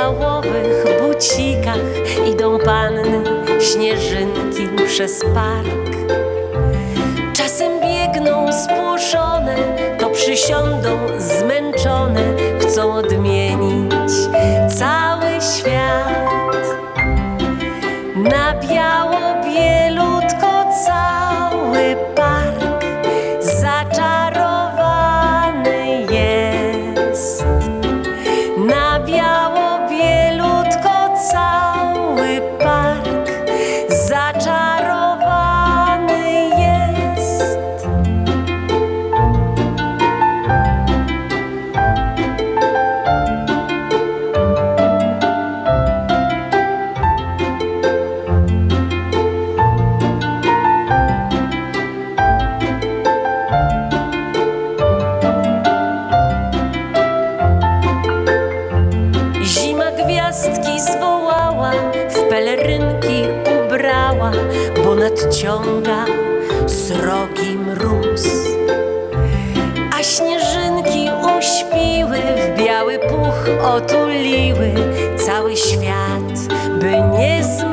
zastałowych bucikach idą panny śnieżynki przez park. Czasem biegną spuszone, to przysiądą zmęczone, chcą odmienić pelerynki ubrała, bo nadciąga srogi mróz. A śnieżynki uśpiły, w biały puch otuliły cały świat, by nie zmarzł